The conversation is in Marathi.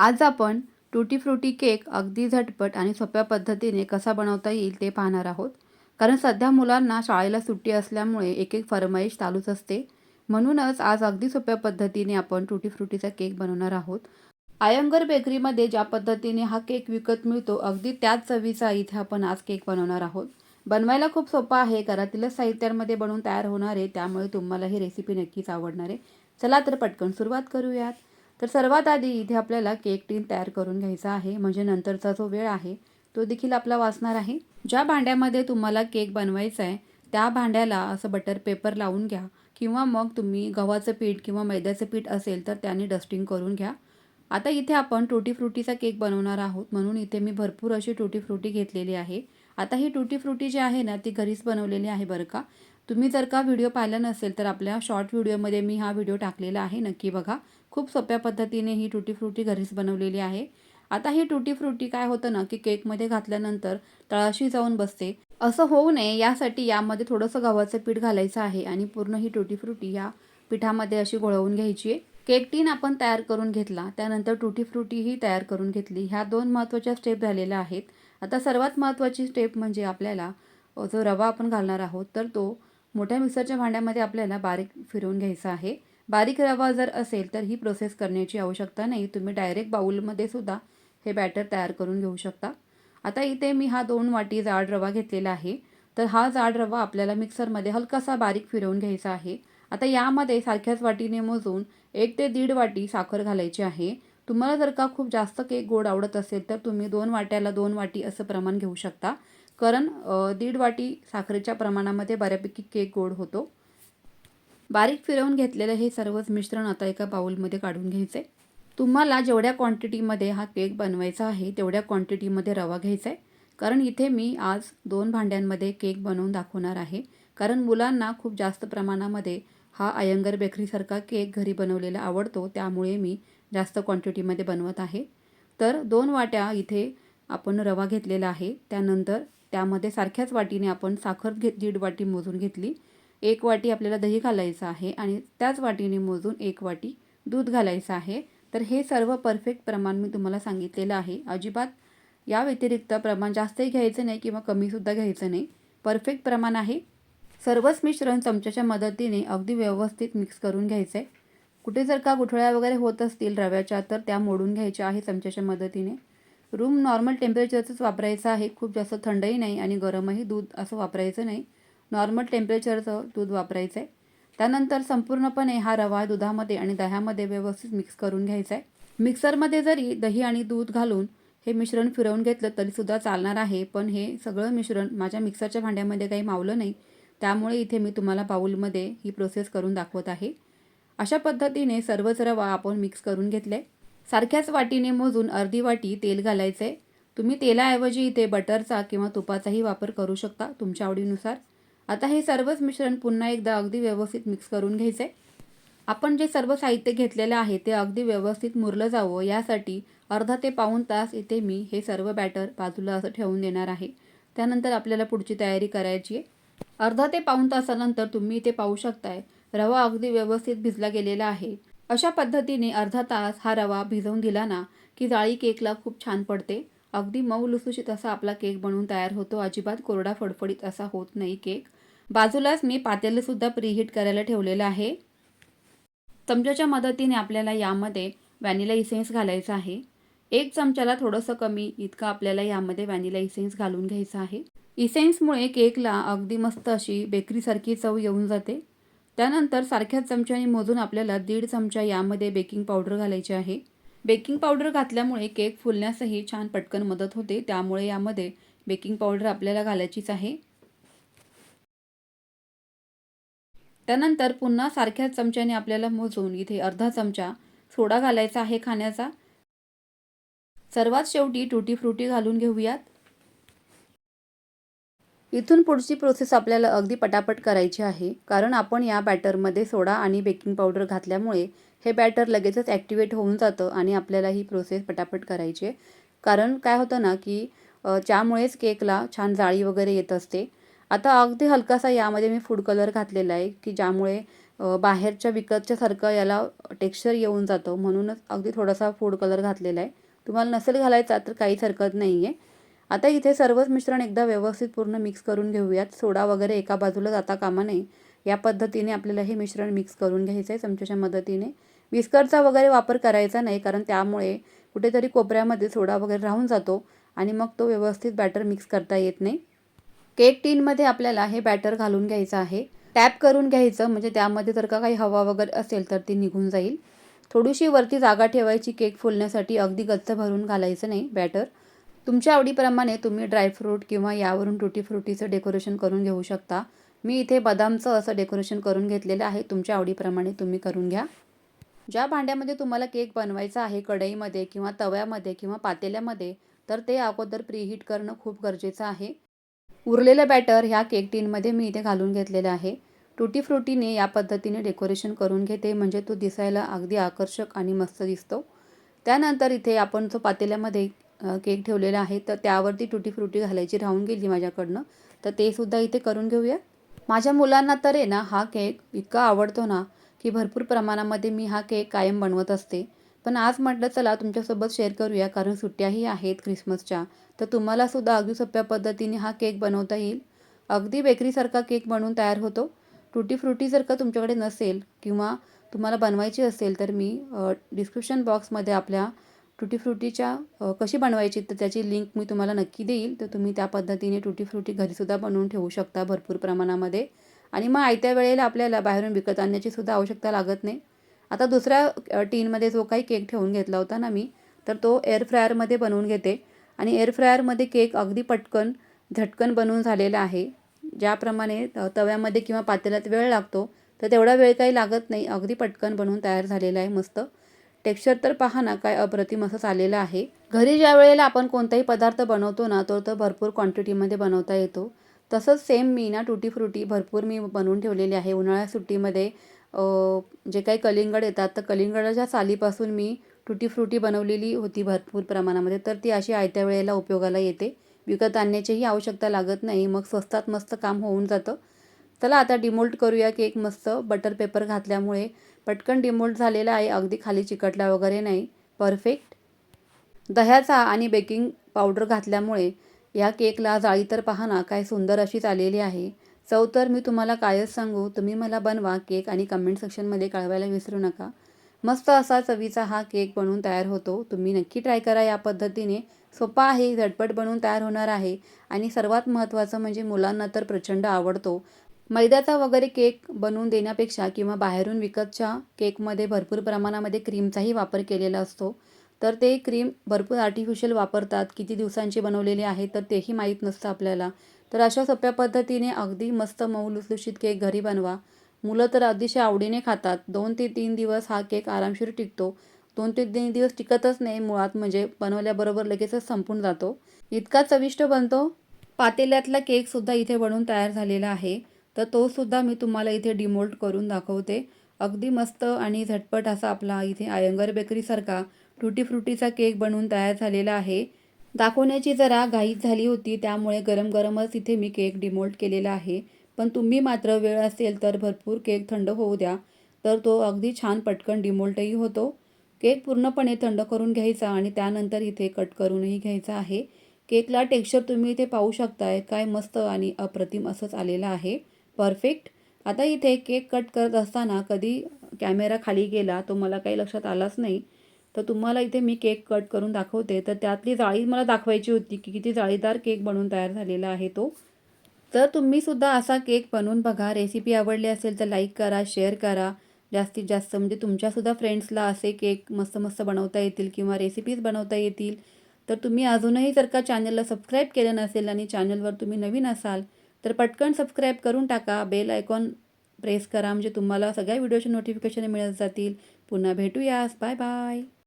आज आपण टुटी फ्रुटी केक अगदी झटपट आणि सोप्या पद्धतीने कसा बनवता येईल ते पाहणार आहोत. कारण सध्या मुलांना शाळेला सुट्टी असल्यामुळे एक एक फरमाईश चालूच असते. म्हणूनच आज अगदी सोप्या पद्धतीने आपण टुटी फ्रुटीचा केक बनवणार आहोत. आयंगर बेकरीमध्ये ज्या पद्धतीने हा केक विकत मिळतो अगदी त्याच चवीचा इथे आपण आज केक बनवणार आहोत. बनवायला खूप सोपा आहे घरातीलच साहित्यांमध्ये बनवून तयार होणार आहे त्यामुळे तुम्हाला ही रेसिपी नक्कीच आवडणार आहे. चला तर पटकन सुरुवात करूयात. तर सर्वात आधी इथे आपल्याला केक टीन तयार करून घ्यायचा आहे. म्हणजे नंतरचा जो वेळ आहे तो देखील आपला वाचणार आहे. ज्या भांड्यामध्ये तुम्हाला केक बनवायचा आहे त्या भांड्याला असं बटर पेपर लावून घ्या किंवा मग तुम्ही गव्हाचं पीठ किंवा मैद्याचं पीठ असेल तर त्याने डस्टिंग करून घ्या. आता इथे आपण टुटी फ्रुटीचा केक बनवणार आहोत. म्हणून इथे मी भरपूर अशी टुटी फ्रुटी घेतलेली आहे. आता ही टुटी फ्रुटी जी आहे ना ती घरीच बनवलेली आहे बरं का. तुम्ही जर का व्हिडिओ पाहिला नसेल तर आपल्या शॉर्ट व्हिडिओमध्ये मी हा व्हिडिओ टाकलेला आहे. नक्की बघा. खूप सोप्या पद्धतीने ही टुटी फ्रुटी घरीच बनवलेली आहे. आता ही टुटी फ्रुटी काय होतं ना की केकमध्ये घातल्यानंतर तळाशी जाऊन बसते. असं होऊ नये यासाठी यामध्ये थोडंसं गव्हाचं पीठ घालायचं आहे आणि पूर्ण ही टुटी फ्रुटी या पिठामध्ये अशी घोळवून घ्यायची आहे. केक टीन आपण तयार करून घेतला त्यानंतर टुटी फ्रुटीही तयार करून घेतली. ह्या दोन महत्त्वाच्या स्टेप झालेल्या आहेत. आता सर्वात महत्त्वाची स्टेप म्हणजे आपल्याला जो रवा आपण घालणार आहोत तर तो मोठ्या मिक्सरच्या भांड्यामध्ये आपल्याला बारीक फिरवून घ्यायचा आहे. बारीक रवा जर असेल तर ही प्रोसेस करण्याची आवश्यकता नाही. तुम्ही डायरेक्ट बाऊलमध्ये सुद्धा हे बॅटर तयार करून घेऊ शकता. आता इथे मी हा दोन वाटी जाड रवा घेतलेला आहे. तर हा जाड रवा आपल्याला मिक्सरमध्ये हलकासा बारीक फिरवून घ्यायचा आहे. आता यामध्ये सारख्याच वाटीने मोजून एक ते दीड वाटी साखर घालायची आहे. तुम्हाला जर का खूप जास्त केक गोड आवडत असेल तर तुम्ही दोन वाट्याला दोन वाटी असं प्रमाण घेऊ शकता. कारण दीड वाटी साखरेच्या प्रमाणामध्ये बऱ्यापैकी केक गोड होतो. बारीक फिरवून घेतलेलं हे सर्वच मिश्रण आता एका बाउलमध्ये काढून घ्यायचं आहे तुम्हाला जेवढ्या क्वांटिटीमध्ये हा केक बनवायचा आहे तेवढ्या क्वांटिटीमध्ये रवा घ्यायचा आहे कारण इथे मी आज दोन भांड्यांमध्ये केक बनवून दाखवणार आहे. कारण मुलांना खूप जास्त प्रमाणामध्ये हा अयंगर बेकरीसारखा केक घरी बनवलेला आवडतो त्यामुळे मी जास्त क्वांटिटीमध्ये बनवत आहे. तर दोन वाट्या इथे आपण रवा घेतलेला आहे. त्यानंतर त्यामध्ये सारख्याच वाटीने आपण साखर घेत दीड वाटी मोजून घेतली. एक वाटी आपल्याला दही घालायचं आहे आणि त्याच वाटीने मोजून एक वाटी दूध घालायचं आहे. तर हे सर्व परफेक्ट प्रमाण मी तुम्हाला सांगितलेलं आहे. अजिबात या व्यतिरिक्त प्रमाण जास्तही घ्यायचं नाही किंवा कमीसुद्धा घ्यायचं नाही. परफेक्ट प्रमाण आहे. सर्वच मिश्रण चमच्याच्या मदतीने अगदी व्यवस्थित मिक्स करून घ्यायचं आहे कुठे जर का गुठळ्या वगैरे होत असतील रव्याच्या तर त्या मोडून घ्यायच्या आहे चमच्याच्या मदतीने. रूम नॉर्मल टेम्परेचरचंच वापरायचं आहे. खूप जास्त थंडही नाही आणि गरमही दूध असं वापरायचं नाही. नॉर्मल टेम्परेचरचं दूध वापरायचं आहे त्यानंतर संपूर्णपणे हा रवा दुधामध्ये आणि दह्यामध्ये व्यवस्थित मिक्स करून घ्यायचा आहे मिक्सरमध्ये जरी दही आणि दूध घालून हे मिश्रण फिरवून घेतलं तरीसुद्धा चालणार आहे पण हे सगळं मिश्रण माझ्या मिक्सरच्या भांड्यामध्ये काही मावलं नाही. त्यामुळे इथे मी तुम्हाला बाऊलमध्ये ही प्रोसेस करून दाखवत आहे. अशा पद्धतीने सर्वच रवा आपण मिक्स करून घेतले. सारख्याच वाटीने मोजून अर्धी वाटी तेल घालायचं आहे तुम्ही तेलाऐवजी इथे बटरचा किंवा तुपाचाही वापर करू शकता तुमच्या आवडीनुसार. आता हे सर्वच मिश्रण पुन्हा एकदा अगदी व्यवस्थित मिक्स करून घ्यायचं आहे आपण जे सर्व साहित्य घेतलेलं आहे ते अगदी व्यवस्थित मुरलं जावं. यासाठी अर्धा ते पाऊण तास इथे मी हे सर्व बॅटर बाजूला असं ठेवून देणार आहे. त्यानंतर आपल्याला पुढची तयारी करायची आहे. अर्धा ते पाऊण तासानंतर तुम्ही इथे पाहू शकताय रवा अगदी व्यवस्थित भिजला गेलेला आहे. अशा पद्धतीने अर्धा तास हा रवा भिजवून दिला ना की जाळी केकला खूप छान पडते. अगदी मऊ लुसुशीत असा आपला केक बनवून तयार होतो. अजिबात कोरडा फडफडीत असा होत नाही केक. बाजूलाच मी पातेलंसुद्धा प्रीहीट करायला ठेवलेलं आहे. चमच्याच्या मदतीने आपल्याला यामध्ये व्हॅनिला इसेन्स घालायचा आहे. एक चमच्याला थोडंसं कमी इतकं आपल्याला यामध्ये व्हॅनिला इसेन्स घालून घ्यायचं आहे. इसेन्समुळे केकला अगदी मस्त अशी बेकरीसारखी चव येऊन जाते. त्यानंतर सारख्याच चमच्याने मोजून आपल्याला दीड चमचा यामध्ये बेकिंग पावडर घालायची आहे. बेकिंग पावडर घातल्यामुळे केक फुलण्यासही छान पटकन मदत होते. त्यामुळे यामध्ये बेकिंग पावडर आपल्याला घालायचीच आहे. त्यानंतर पुन्हा सारख्याच चमच्याने आपल्याला मोजून इथे अर्धा चमचा सोडा घालायचा आहे खाण्याचा. सर्वात शेवटी टुटी फ्रुटी घालून घेऊयात. इथून पुढची प्रोसेस आपल्याला अगदी पटापट करायची आहे कारण आपण या बॅटरमध्ये सोडा आणि बेकिंग पावडर घातल्यामुळे हे बॅटर लगेचच ॲक्टिवेट होऊन जातं आणि आपल्याला ही प्रोसेस पटापट करायची आहे. कारण काय होतं ना की त्यामुळेच केकला छान जाळी वगैरे येत असते आता अगदी हलकासा यामध्ये मी फूड कलर घातलेला आहे की ज्यामुळे बाहेरच्या विकतच्यासारखं याला टेक्स्चर येऊन जातं. म्हणूनच अगदी थोडासा फूड कलर घातलेला आहे. तुम्हाला नसेल घालायचा तर काहीच हरकत नाही आहे आता इथे सर्वच मिश्रण एकदा व्यवस्थित पूर्ण मिक्स करून घेऊयात. सोडा वगैरे एका बाजूला जाता कामा नये. या पद्धतीने आपल्याला हे मिश्रण मिक्स करून घ्यायचं आहे चमच्याच्या मदतीने. विस्करचा वगैरे वापर करायचा नाही कारण त्यामुळे कुठेतरी कोपऱ्यामध्ये सोडा वगैरे राहून जातो आणि मग तो व्यवस्थित बॅटर मिक्स करता येत नाही. केक टीनमध्ये आपल्याला हे बॅटर घालून घ्यायचं आहे. टॅप करून घ्यायचं म्हणजे त्यामध्ये जर का काही हवा वगैरे असेल तर ती निघून जाईल. थोडीशी वरती जागा ठेवायची केक फुलण्यासाठी अगदी गच्च भरून घालायचं नाही बॅटर तुमच्या आवडीप्रमाणे तुम्ही ड्रायफ्रूट किंवा यावरून टुटी फ्रुटीचं डेकोरेशन करून घेऊ शकता. मी इथे बदामचं असं डेकोरेशन करून घेतलेलं आहे तुमच्या आवडीप्रमाणे तुम्ही करून घ्या. ज्या भांड्यामध्ये तुम्हाला केक बनवायचा आहे कढईमध्ये किंवा तव्यामध्ये किंवा पातेल्यामध्ये तर ते अगोदर प्रीहीट करणं खूप गरजेचं आहे. उरलेलं बॅटर ह्या केक टीनमध्ये मी इथे घालून घेतलेलं आहे. टुटी फ्रुटीने या पद्धतीने डेकोरेशन करून घेते म्हणजे तो दिसायला अगदी आकर्षक आणि मस्त दिसतो. त्यानंतर इथे आपण जो पातेल्यामध्ये केक ठेवलेला आहे तर त्यावरती टुटी फ्रुटी घालायची राहून गेली माझ्याकडनं. तर ते सुद्धा इथे करून घेऊया. माझ्या मुलांना तर आहे ना हा केक इतका आवडतो ना की भरपूर प्रमाणामध्ये मी हा केक कायम बनवत असते. पण आज म्हटलं चला तुमच्यासोबत शेअर करूया कारण सुट्ट्याही आहेत ख्रिसमसच्या तर तुम्हालासुद्धा अगदी सोप्या पद्धतीने हा केक बनवता येईल. अगदी बेकरीसारखा केक बनवून तयार होतो. टुटी फ्रुटी जर का तुमच्याकडे नसेल किंवा तुम्हाला बनवायची असेल तर मी डिस्क्रिप्शन बॉक्समध्ये आपल्या टुटी फ्रुटीच्या कशी बनवायची तर त्याची लिंक मी तुम्हाला नक्की देईल. तर तुम्ही त्या पद्धतीने टुटी फ्रुटी घरीसुद्धा बनवून ठेवू शकता भरपूर प्रमाणामध्ये. आणि मग आयत्या वेळेला आपल्याला बाहेरून विकत आणण्याची सुद्धा आवश्यकता लागत नाही. आता दुसऱ्या टीनमध्ये जो काही केक ठेवून घेतला होता ना मी तर तो एअर फ्रायरमध्ये बनवून घेते. आणि एअर फ्रायरमध्ये केक अगदी पटकन झटकन बनवून झालेला आहे. ज्याप्रमाणे तव्यामध्ये किंवा पातेल्यात वेळ लागतो तर तेवढा वेळ काही लागत नाही. अगदी पटकन बनवून तयार झालेला आहे मस्त. टेक्स्चर तर पहा ना काय अप्रतिम असं आलेलं आहे. घरी ज्या वेळेला आपण कोणताही पदार्थ बनवतो ना तो तर भरपूर क्वांटिटीमध्ये बनवता येतो. तसंच सेम मी ना टुटी फ्रुटी भरपूर मी बनवून ठेवलेली आहे. उन्हाळ्या सुट्टीमध्ये जे काही कलिंगड येतात तर कलिंगडाच्या सालीपासून मी टुटी फ्रुटी बनवलेली होती भरपूर प्रमाणामध्ये तर ती अशी आयत्या वेळेला उपयोगाला येते. विकत आणण्याचीही आवश्यकता लागत नाही मग स्वस्तात मस्त काम होऊन जातं. चला आता डिमोल्ट करूया केक मस्त बटर पेपर घातल्यामुळे. पटकन डिमोल्ट झालेला आहे अगदी खाली चिकटला वगैरे नाही. परफेक्ट. दह्याचा आणि बेकिंग पावडर घातल्यामुळे या केकला जाळी तर पहा ना काय सुंदर अशीच आलेली आहे. चव तर मी तुम्हाला कायच सांगू? तुम्ही मला बनवा केक आणि कमेंट सेक्शनमध्ये कळवायला विसरू नका. मस्त असा चवीचा हा केक बनवून तयार होतो. तुम्ही नक्की ट्राय करा या पद्धतीने. सोपा आहे झटपट बनवून तयार होणार आहे. आणि सर्वात महत्त्वाचं म्हणजे मुलांना तर प्रचंड आवडतो. मैद्याचा वगैरे केक बनवून देण्यापेक्षा किंवा बाहेरून विकतच्या केकमध्ये भरपूर प्रमाणामध्ये क्रीमचाही वापर केलेला असतो. तर ते क्रीम भरपूर आर्टिफिशियल वापरतात. किती दिवसांची बनवलेली आहे तर तेही माहीत नसतं आपल्याला. तर अशा सोप्या पद्धतीने अगदी मस्त मऊ लुसलुशीत केक घरी बनवा. मुलं तर अतिशय आवडीने खातात. दोन ते तीन दिवस हा केक आरामशीर टिकतो. दोन ते तीन दिवस टिकतच नाही मुळात म्हणजे बनवल्याबरोबर लगेचच संपून जातो. इतका चविष्ट बनतो. पातेल्यातला केकसुद्धा इथे बनवून तयार झालेला आहे. तर तोसुद्धा मी तुम्हाला इथे डिमोल्ट करून दाखवते. अगदी मस्त आणि झटपट असा आपला इथे आयंगर बेकरीसारखा टुटी फ्रुटीचा केक बनवून तयार झालेला आहे. दाखवण्याची जरा घाईत झाली होती त्यामुळे गरम गरमच इथे मी केक डिमोल्ट केलेला आहे. पण तुम्ही मात्र वेळ असेल तर भरपूर केक थंड होऊ द्या. तर तो अगदी छान पटकन डिमोल्टही होतो. केक पूर्णपणे थंड करून घ्यायचा आणि त्यानंतर इथे कट करूनही घ्यायचा आहे. केकला टेक्स्चर तुम्ही इथे पाहू शकताय काय मस्त आणि अप्रतिम असंच आलेलं आहे. परफेक्ट. आता इथे केक कट करत असताना कधी कॅमेरा खाली गेला तो मला काही लक्षात आलाच नाही. तर तुम्हाला इथे मी केक कट करून दाखवते. तर त्यातली जाळी मला दाखवायची होती की किती जाळीदार केक बनवून तयार झालेला आहे तो. तर तुम्हीसुद्धा असा केक बनवून बघा. रेसिपी आवडली असेल तर लाईक करा शेअर करा. जास्तीत जास्त म्हणजे तुमच्यासुद्धा फ्रेंड्सला असे केक मस्त मस्त बनवता येतील किंवा रेसिपीज बनवता येतील. तर तुम्ही अजूनही जर का चॅनलला सबस्क्राईब केलं नसेल आणि चॅनलवर तुम्ही नवीन असाल तर पटकन सबस्क्राईब करून टाका. बेल आयकॉन प्रेस करा. म्हणजे तुम्हाला सगळ्या व्हिडिओचे नोटिफिकेशन मिळत जातील. पुन्हा भेटूयास बाय बाय